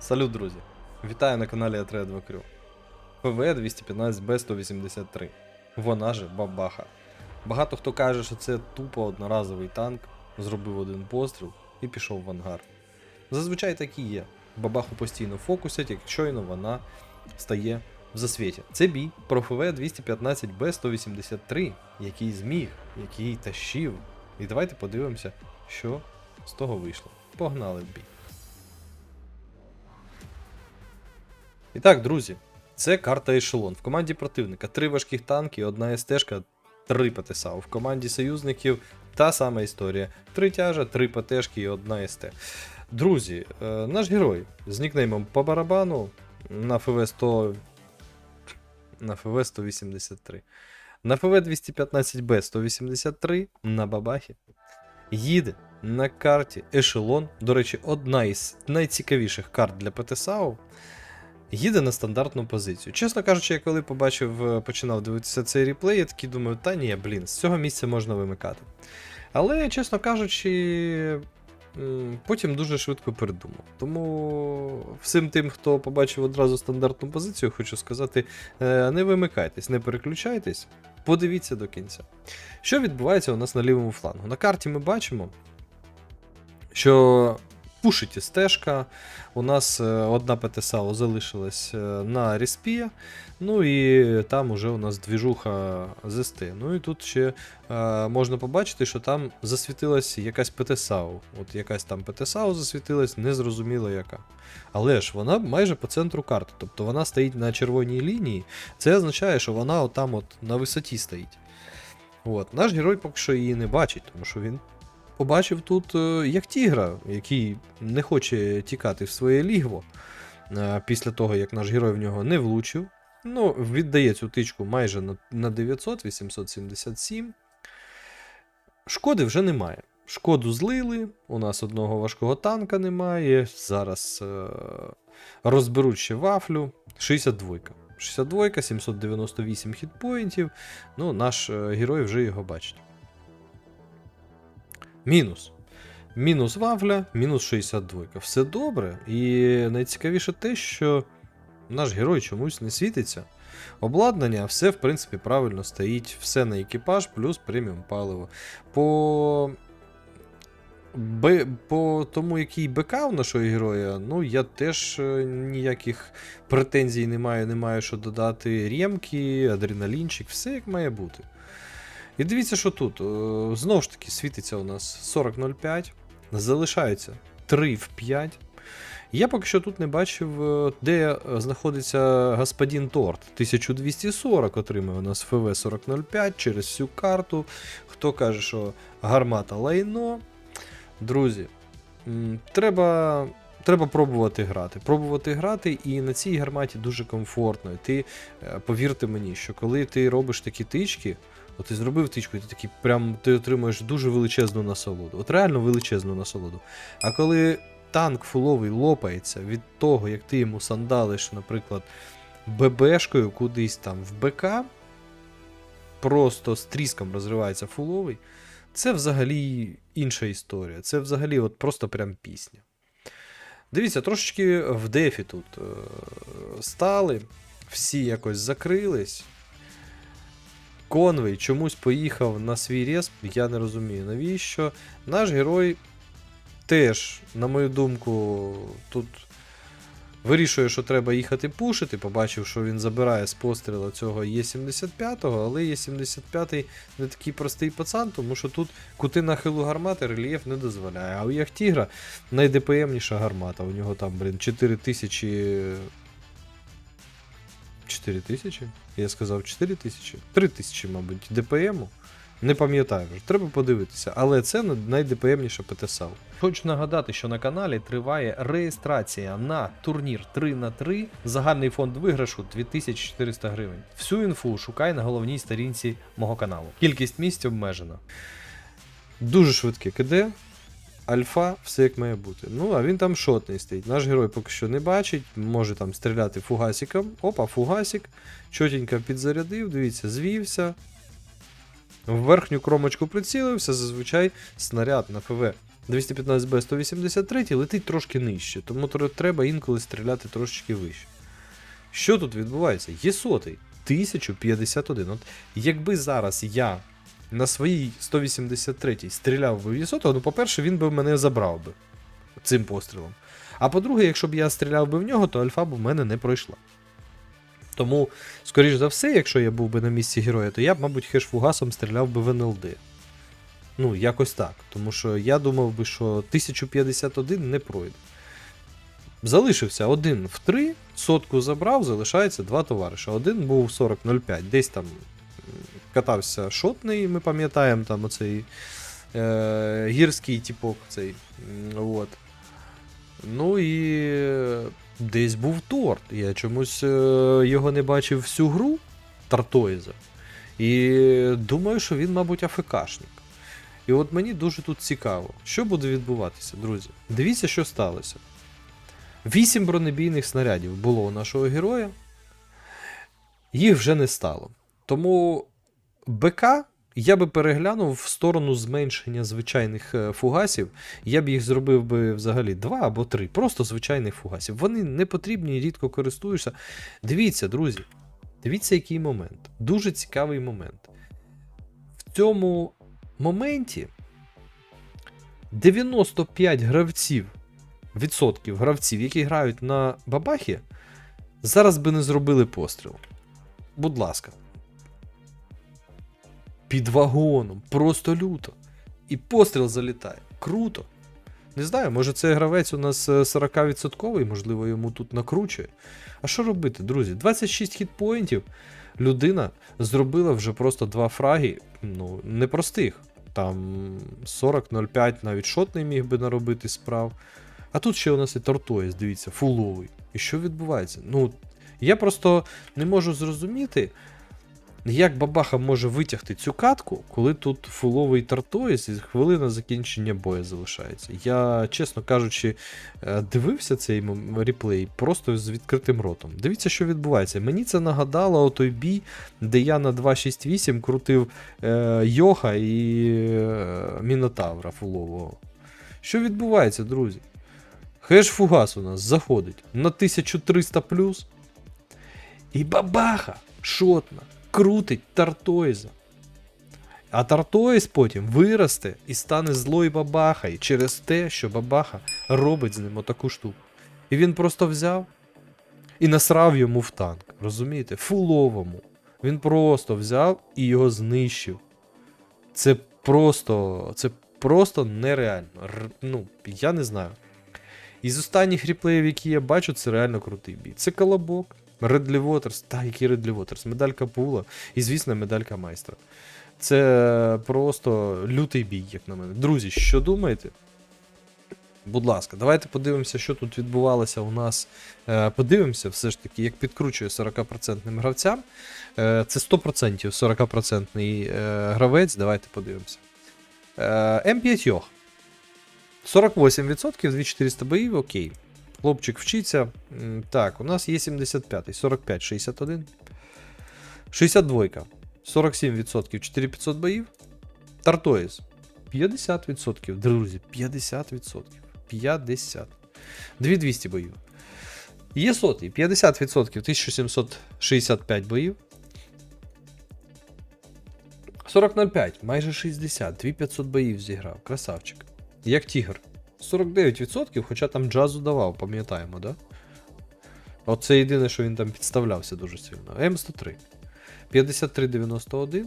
Салют, друзі! Вітаю на каналі А3 Крю. ПВ 215 б 183 Вона же бабаха. Багато хто каже, що це тупо одноразовий танк, зробив один постріл і пішов в ангар. Зазвичай так і є. Бабаху постійно фокусять, як щойно вона стає в засвіті. Це бій про ФВ 215 б 183 який зміг, який тащив. І давайте подивимося, що з того вийшло. Погнали бій. І так, друзі, це карта ешелон. В команді противника три важких танки, одна СТшка, три ПТСА. В команді союзників та сама історія. Три тяжа, три ПТшки і одна СТ. Друзі, е, наш герой з нікнеймом по барабану на ФВ 100. На ФВ 183. На ФВ 215 Б 183 на Бабахі. Їде на карті Ешелон. До речі, одна із найцікавіших карт для ПТСАУ їде на стандартну позицію. Чесно кажучи, я коли побачив, е, починав дивитися цей реплей, я такий думаю, та ні, блін, з цього місця можна вимикати. Але, чесно кажучи, потім дуже швидко передумав. Тому всім тим, хто побачив одразу стандартну позицію, хочу сказати: е, не вимикайтесь, не переключайтесь, подивіться до кінця. Що відбувається у нас на лівому флангу? На карті ми бачимо, що пушить стежка. У нас е, одна ПТСАО залишилась е, на респі, ну і там уже у нас двіжуха з СТ. Ну і тут ще е, можна побачити, що там засвітилась якась ПТСАУ. От якась там ПТСАУ засвітилась, незрозуміло яка. Але ж вона майже по центру карти, тобто вона стоїть на червоній лінії. Це означає, що вона отам от на висоті стоїть. От. Наш герой поки що її не бачить, тому що він побачив тут е, як тігра, який не хоче тікати в своє лігво е, після того, як наш герой в нього не влучив. Ну, віддає цю тичку майже на, на 900, 877. Шкоди вже немає. Шкоду злили, у нас одного важкого танка немає. Зараз е, розберуть ще вафлю. 62. 62, 798 хітпоінтів. Ну, наш е, герой вже його бачить. Мінус. Мінус вафля, мінус 62. Все добре. І найцікавіше те, що наш герой чомусь не світиться. Обладнання, все, в принципі, правильно стоїть, все на екіпаж, плюс преміум паливо. По. Б... По тому, який БК у нашого героя, ну я теж е, ніяких претензій не маю, не маю що додати. Ремки, адреналінчик, все як має бути. І дивіться, що тут. Е, Знову ж таки, світиться у нас 40.05, залишається 3 в 5. Я поки що тут не бачив, е, де знаходиться господин Торт. 1240 отримує у нас ФВ 4005 через всю карту. Хто каже, що гармата лайно. Друзі, треба. Треба пробувати грати. Пробувати грати, і на цій гарматі дуже комфортно. І Ти е, повірте мені, що коли ти робиш такі тички, от ти зробив тичку, і ти такий прям ти отримуєш дуже величезну насолоду. От реально величезну насолоду. А коли танк фуловий лопається від того, як ти йому сандалиш, наприклад, ББшкою кудись там в БК, просто з тріском розривається фуловий, це взагалі інша історія. Це взагалі от просто прям пісня. Дивіться, трошечки в дефі тут е, стали, всі якось закрились. Конвей чомусь поїхав на свій респ, я не розумію навіщо. Наш герой теж, на мою думку, тут вирішує, що треба їхати пушити. Побачив, що він забирає з постріла цього Є-75, але Є-75 не такий простий пацан, тому що тут кути нахилу гармати рельєф не дозволяє. А у Яхтігра найдепемніша гармата. У нього там, блін, 4000. 4 тисячі? Я сказав 4 тисячі? 3 тисячі, мабуть, ДПМу. Не пам'ятаю вже, треба подивитися, але це найдепемніша ПТСАУ. Хочу нагадати, що на каналі триває реєстрація на турнір 3 на 3 Загальний фонд виграшу 2400 гривень. Всю інфу шукай на головній сторінці мого каналу. Кількість місць обмежена. Дуже швидке КД. Альфа, все як має бути. Ну, а він там шотний стоїть. Наш герой поки що не бачить, може там стріляти фугасиком. Опа, фугасик. Чотенько підзарядив, дивіться, звівся. В верхню кромочку прицілився, зазвичай снаряд на ФВ 215Б 183 летить трошки нижче, тому треба інколи стріляти трошечки вище. Що тут відбувається? Є сотий 1051. От якби зараз я на своїй 183 стріляв би в Єсотого, ну, по-перше, він би мене забрав би цим пострілом. А по-друге, якщо б я стріляв би в нього, то альфа б в мене не пройшла. Тому, скоріш за все, якщо я був би на місці героя, то я б, мабуть, хеш-фугасом стріляв би в НЛД. Ну, якось так. Тому що я думав би, що 1051 не пройде. Залишився один в 3, сотку забрав, залишається два товариша. Один був 40.05, десь там катався шотний, ми пам'ятаємо, там оцей е, гірський типок цей. От. Ну і десь був торт. Я чомусь е, його не бачив всю гру Тартоїза. І думаю, що він, мабуть, АФКшник. І от мені дуже тут цікаво, що буде відбуватися, друзі. Дивіться, що сталося. Вісім бронебійних снарядів було у нашого героя. Їх вже не стало. Тому БК я би переглянув в сторону зменшення звичайних е, фугасів. Я б їх зробив би взагалі два або три. Просто звичайних фугасів. Вони не потрібні, рідко користуєшся. Дивіться, друзі. Дивіться, який момент. Дуже цікавий момент. В цьому моменті 95 гравців, відсотків гравців, які грають на бабахі, зараз би не зробили постріл. Будь ласка. Під вагоном, просто люто. І постріл залітає. Круто. Не знаю, може це гравець у нас е, 40%, можливо, йому тут накручує. А що робити, друзі? 26 хітпоінтів. Людина зробила вже просто два фраги, ну, непростих. Там 40-05 навіть шотний міг би наробити справ. А тут ще у нас і Тортоїс, дивіться, фуловий. І що відбувається? Ну, я просто не можу зрозуміти, як бабаха може витягти цю катку, коли тут фуловий Тартоїс і хвилина закінчення бою залишається. Я, чесно кажучи, е, дивився цей реплей просто з відкритим ротом. Дивіться, що відбувається. Мені це нагадало о той бій, де я на 2.6.8 крутив е, Йоха і е, Мінотавра фулового. Що відбувається, друзі? Хеш Фугас у нас заходить на 1300 плюс. і бабаха шотна крутить Тартоїза. А Тартоїз потім виросте і стане злою бабахою через те, що бабаха робить з ним отаку штуку. І він просто взяв і насрав йому в танк. Розумієте? Фуловому. Він просто взяв і його знищив. Це просто. Це просто нереально. Р- ну, я не знаю. Із останніх реплеїв, які я бачу, це реально крутий бій. Це колобок. Редлі Waters, та який Редлі Waters, медалька Пула і, звісно, медалька майстра. Це просто лютий бій, як на мене. Друзі, що думаєте? Будь ласка, давайте подивимося, що тут відбувалося у нас. Е, Подивимося, все ж таки, як підкручує 40% гравцям. Е, Це 100% 40% е, гравець. Давайте подивимося. Е, М5 48%, 2400 боїв, окей. Хлопчик вчиться. Так, у нас є 75, 45, 61. 62, 47%, 4500 боїв. Тартоїс 50%, друзі, 50%. 50. 2200 боїв. Є сотий, 50%, 1765 боїв. 40.05, майже 60, 2500 боїв зіграв. Красавчик. Як тігр. 49%, хоча там джазу давав, пам'ятаємо, да? Оце єдине, що він там підставлявся дуже сильно. М103. 53,91.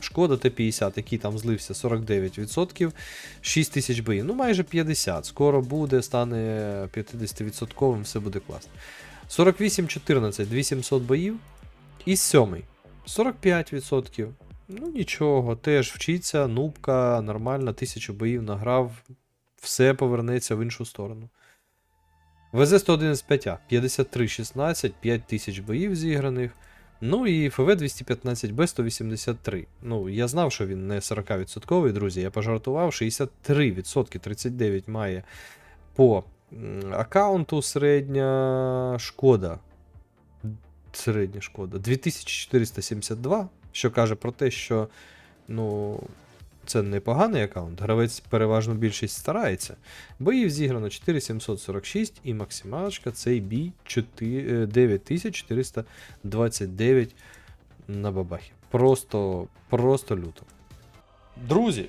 Шкода Т-50, який там злився 49%, 6 тисяч боїв. Ну, майже 50. Скоро буде, стане 50%, все буде класно. 48-14, 2700 боїв. І сьомий. 45%. Ну нічого, теж вчиться, нубка, нормально, 1000 боїв награв, все повернеться в іншу сторону. ВЗ 111 5А, 53-16, 5000 боїв зіграних. Ну і ФВ 215Б 183. Ну, я знав, що він не 40%, друзі. Я пожартував. 63%, 39 має по аккаунту середня шкода. Середня шкода. 2472, що каже про те, що ну, Це непоганий аккаунт, гравець переважно більшість старається. Боїв зіграно 4746 і максималочка цей бій 4 е, 9429 на бабахі. Просто, просто люто. Друзі,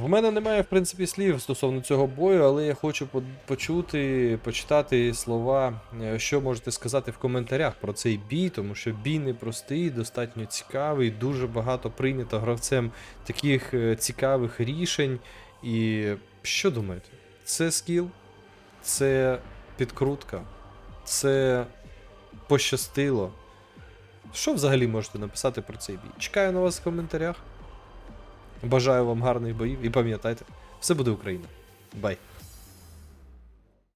в мене немає, в принципі, слів стосовно цього бою, але я хочу почути, почитати слова, е, що можете сказати в коментарях про цей бій, тому що бій непростий, достатньо цікавий, дуже багато прийнято гравцем таких е, цікавих рішень. І що думаєте? Це скіл, це підкрутка, це пощастило. Що взагалі можете написати про цей бій? Чекаю на вас в коментарях. Бажаю вам гарних боїв і пам'ятайте, все буде Україна. Бай!